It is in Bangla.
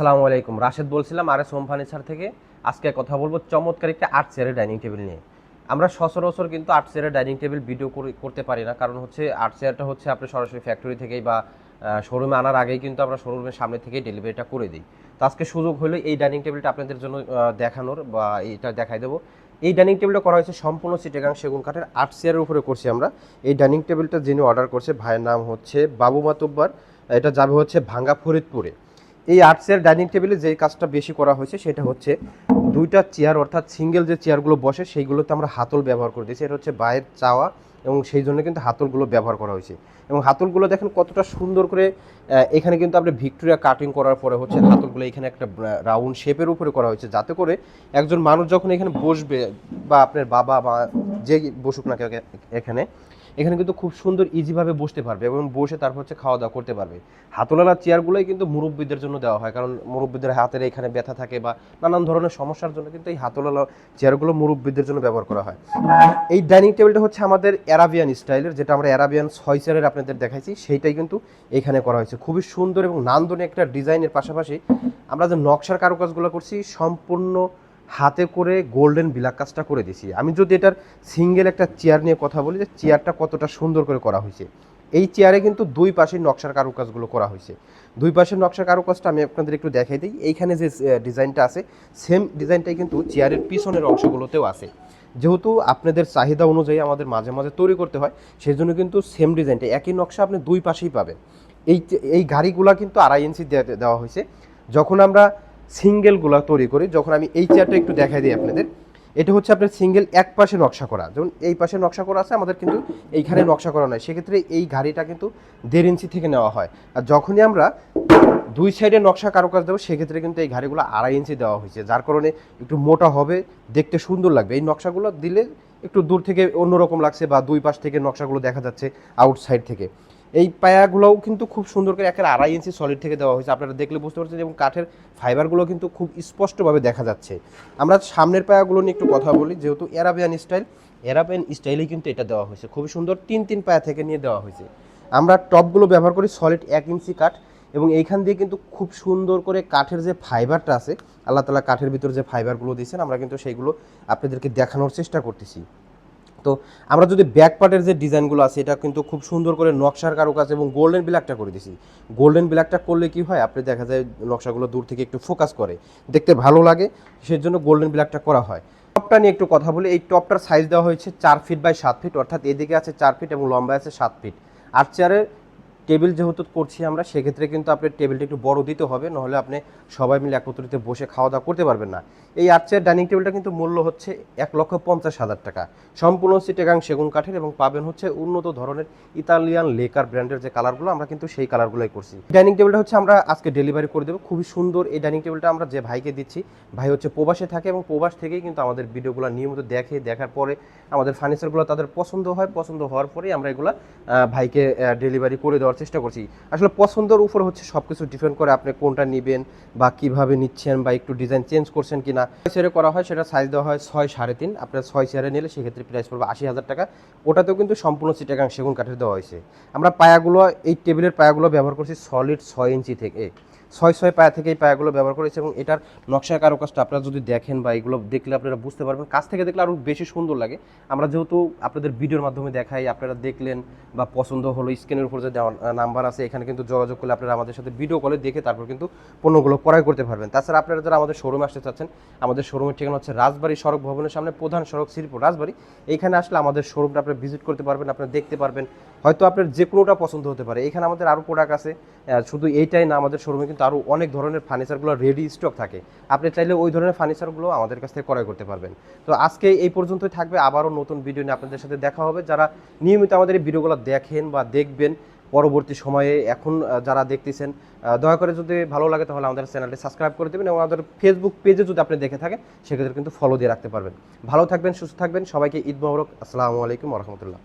আসসালামু আলাইকুম। রাশেদ বলছিলাম আর এস হোম ফার্নিচার থেকে। আজকে কথা বলব চমৎকার একটা আট চেয়ারের ডাইনিং টেবিল নিয়ে। আমরা সচরাচর কিন্তু আট চেয়ারের ডাইনিং টেবিল ভিডিও করতে পারি না। কারণ হচ্ছে আট চেয়ারটা হচ্ছে আপনি সরাসরি ফ্যাক্টরি থেকেই বা শোরুমে আনার আগেই কিন্তু আমরা শোরুমের সামনে থেকেই ডেলিভারিটা করে দিই। তো আজকে সুযোগ হলো এই ডাইনিং টেবিলটা আপনাদের জন্য দেখানোর বা এটা দেখাই দেবো। এই ডাইনিং টেবিলটা করা হয়েছে সম্পূর্ণ চিটেগাং সেগুন কাঠের আট চেয়ারের উপরে করছি আমরা। এই ডাইনিং টেবিলটা যিনি অর্ডার করছে, ভাইয়ের নাম হচ্ছে বাবু মাতুব্বার। এটা যাবে হচ্ছে ভাঙ্গা ফরিদপুরে। এই আর্টসের ডাইনিং টেবিলে যে কাজটা বেশি করা হয়েছে সেটা হচ্ছে দুইটা চেয়ার অর্থাৎ সিঙ্গেল যে চেয়ারগুলো বসে সেইগুলোতে আমরা হাতল ব্যবহার করে দিয়েছি। এটা হচ্ছে বাইরের চাওয়া এবং সেই জন্য কিন্তু হাতলগুলো ব্যবহার করা হয়েছে। এবং হাতলগুলো দেখেন কতটা সুন্দর করে এখানে কিন্তু আপনি ভিক্টোরিয়া কাটিং করার পরে হচ্ছে হাতলগুলো এখানে একটা রাউন্ড শেপের উপরে করা হয়েছে, যাতে করে একজন মানুষ যখন এখানে বসবে বা আপনার বাবা বা যে বসুক না এখানে এখানে কিন্তু খুব সুন্দর ইজিভাবে বসতে পারবে এবং বসে তারপর হচ্ছে খাওয়া দাওয়া করতে পারবে। হাতলালা চেয়ারগুলোই কিন্তু মুরব্বীদের জন্য দেওয়া হয়, কারণ মুরব্বীদের হাতের এখানে ব্যথা থাকে বা নানান ধরনের সমস্যার জন্য কিন্তু এই হাতলালা চেয়ারগুলো মুরব্বীদের জন্য ব্যবহার করা হয়। এই ডাইনিং টেবিলটা হচ্ছে আমাদের অ্যারাবিয়ান স্টাইলের যেটা আমরা অ্যারাবিয়ান ছয় আপনাদের দেখাইছি, সেইটাই কিন্তু এখানে করা হয়েছে। খুবই সুন্দর এবং নান্দনিক একটা ডিজাইনের পাশাপাশি আমরা যে নকশার কারুকাজগুলো করছি, সম্পূর্ণ হাতে করে গোল্ডেন বিলাক কাজটা করে দিছি আমি যদি এটার সিঙ্গেল একটা চেয়ার নিয়ে কথা বলি, যে চেয়ারটা কতটা সুন্দর করে করা হয়েছে। এই চেয়ারে কিন্তু দুই পাশে নকশার কারুকাজগুলো করা হয়েছে। দুই পাশের নকশার কারুকাজটা আমি আপনাদের একটু দেখাই দিই। এইখানে যে ডিজাইনটা আছে, সেম ডিজাইনটাই কিন্তু চেয়ারের পিছনের অংশগুলোতেও আছে। যেহেতু আপনাদের চাহিদা অনুযায়ী আমাদের মাঝে মাঝে তৈরি করতে হয় সেই জন্য কিন্তু সেম ডিজাইনটা। একই নকশা আপনি দুই পাশেই পাবেন। এই এই গাড়িগুলা কিন্তু আড়াই ইঞ্চি দেওয়া হয়েছে। যখন আমরা সিঙ্গেলগুলো তৈরি করি, যখন আমি এই চেয়ারটা একটু দেখাই দিই আপনাদের, এটা হচ্ছে আপনার সিঙ্গেল এক পাশে নকশা করা। যেমন এই পাশে নকশা করা আছে, আমাদের কিন্তু এইখানে নকশা করা নয় সেক্ষেত্রে এই গাড়িটা কিন্তু দেড় ইঞ্চি থেকে নেওয়া হয়। আর যখনই আমরা দুই সাইডে নকশা কারুকাজ দেবো, সেক্ষেত্রে কিন্তু এই গাড়িগুলো আড়াই ইঞ্চি দেওয়া হয়েছে। যার কারণে একটু মোটা হবে, দেখতে সুন্দর লাগবে। এই নকশাগুলো দিলে একটু দূর থেকে অন্যরকম লাগছে বা দুই পাশ থেকে নকশাগুলো দেখা যাচ্ছে আউটসাইড থেকে। এই পায়াগুলোও কিন্তু খুব সুন্দর করে একের আড়াই ইঞ্চি সলিড থেকে দেওয়া হয়েছে। আপনারা দেখলে বুঝতে পারছেন এবং কাঠের ফাইবারগুলো কিন্তু খুব স্পষ্টভাবে দেখা যাচ্ছে। আমরা সামনের পায়াগুলো নিয়ে একটু কথা বলি, যেহেতু অ্যারাবিয়ান স্টাইল অ্যারাবিয়ান স্টাইলেই কিন্তু এটা দেওয়া হয়েছে। খুবই সুন্দর তিন তিন পায়া থেকে নিয়ে দেওয়া হয়েছে। আমরা টপগুলো ব্যবহার করি সলিড এক ইঞ্চি কাঠ এবং এইখান দিয়ে কিন্তু খুব সুন্দর করে কাঠের যে ফাইবারটা আছে, আল্লাহ তালা কাঠের ভিতর যে ফাইবারগুলো দিয়েছেন, আমরা কিন্তু সেইগুলো আপনাদেরকে দেখানোর চেষ্টা করতেছি। তো আমরা যদি ব্যাক পার্টের যে ডিজাইনগুলো আছে, এটা কিন্তু খুব সুন্দর করে নকশার কারুকাজ এবং গোল্ডেন ব্ল্যাকটা করে দিছি। গোল্ডেন ব্ল্যাকটা করলে কি হয়? আপনি দেখা যায় নকশাগুলো দূর থেকে একটু ফোকাস করে। দেখতে ভালো লাগে সেই জন্য গোল্ডেন ব্ল্যাকটা করা হয়। টপটা নিয়ে একটু কথা বলি, এই টপটার সাইজ দেওয়া হয়েছে চার ফিট বাই সাত ফিট অর্থাৎ এদিকে আছে চার ফিট এবং লম্বা আছে সাত ফিট আর চেয়ারের টেবিল যেহেতু করছি আমরা, সেক্ষেত্রে কিন্তু আপনার টেবিলটা একটু বড় দিতে হবে, নাহলে আপনি সবাই মিলে একত্রিত বসে খাওয়া দাওয়া করতে পারবেন না। এই আর্চের ডাইনিং টেবিলটা কিন্তু মূল্য হচ্ছে এক লক্ষ পঞ্চাশ হাজার টাকা। সম্পূর্ণ সিটেগাং সেগুন কাঠের এবং পাবেন হচ্ছে উন্নত ধরনের ইতালিয়ান লেকার ব্র্যান্ডের যে কালারগুলো, আমরা কিন্তু সেই কালারগুলোই করছি। ডাইনিং টেবিলটা হচ্ছে আমরা আজকে ডেলিভারি করে দেবো। খুবই সুন্দর এই ডাইনিং টেবিলটা আমরা যে ভাইকে দিচ্ছি, ভাই হচ্ছে প্রবাসে থাকে এবং প্রবাস থেকেই কিন্তু আমাদের ভিডিওগুলো নিয়মিত দেখে, দেখার পরে আমাদের ফার্নিচারগুলো তাদের পছন্দ হয়, পছন্দ হওয়ার পরেই আমরা এগুলো ভাইকে ডেলিভারি করে দেওয়ার চেষ্টা করছি। আসলে পছন্দের উপর হচ্ছে সব কিছু ডিপেন্ড করে আপনি কোনটা নেবেন বা কীভাবে নিচ্ছেন বা একটু ডিজাইন চেঞ্জ করছেন কি না সেরে করা হয়, সেটা সাইজ দেওয়া হয় ছয় সাড়ে তিন। আপনার ছয় চেয়ারে নিলে সেক্ষেত্রে প্রাইস পড়বে আশি হাজার টাকা। ওটাতেও কিন্তু সম্পূর্ণ চিটাগাং সেগুন কাঠের দেওয়া হয়েছে। আমরা পায়াগুলো, এই টেবিলের পায়াগুলো ব্যবহার করছি সলিড ছয় ইঞ্চি থেকে। ছয় ছয় পায়া থেকে এই পায়াগুলো ব্যবহার করেছে এবং এটার নকশা কারুকাজটা আপনারা যদি দেখেন বা এগুলো দেখলে আপনারা বুঝতে পারবেন। কাছ থেকে দেখলে আরও বেশি সুন্দর লাগে। আমরা যেহেতু আপনাদের ভিডিওর মাধ্যমে দেখাই, আপনারা দেখলেন বা পছন্দ হলো, স্ক্রিনের উপর যে নাম্বার আছে, এখানে কিন্তু যোগাযোগ করলে আপনারা আমাদের সাথে ভিডিও কলে দেখে তারপর কিন্তু পণ্যগুলো ক্রয় করতে পারবেন। তাছাড়া আপনারা যারা আমাদের শোরুমে আসতে চাচ্ছেন, আমাদের শোরুমের ঠিকানা হচ্ছে রাজবাড়ি সড়ক ভবনের সামনে প্রধান সড়ক শ্রীপুর রাজবাড়ি। এইখানে আসলে আমাদের শোরুমটা আপনি ভিজিট করতে পারবেন, আপনারা দেখতে পারবেন। হয়তো আপনার যে কোনোটা পছন্দ হতে পারে। এখানে আমাদের আরও প্রোডাক্ট আছে। শুধু এইটাই না, আমাদের শোরুমে কিন্তু আরও অনেক ধরনের ফার্নিচারগুলো রেডি স্টক থাকে। আপনি চাইলে ওই ধরনের ফার্নিচারগুলো আমাদের কাছ থেকে ক্রয় করতে পারবেন। তো আজকে এই পর্যন্তই থাকবে। আবারও নতুন ভিডিও নিয়ে আপনাদের সাথে দেখা হবে। যারা নিয়মিত আমাদের এই ভিডিওগুলো দেখেন বা দেখবেন, পরবর্তী সময়ে এখন যারা দেখতেছেন দয়া করে যদি ভালো লাগে তাহলে আমাদের চ্যানেলটি সাবস্ক্রাইব করে দেবেন এবং আমাদের ফেসবুক পেজে যদি আপনি দেখে থাকেন, সেক্ষেত্রে কিন্তু ফলো দিয়ে রাখতে পারবেন। ভালো থাকবেন, সুস্থ থাকবেন। সবাইকে ঈদ মোবারক। আসসালামু আলাইকুম রহমতুল্লাহ।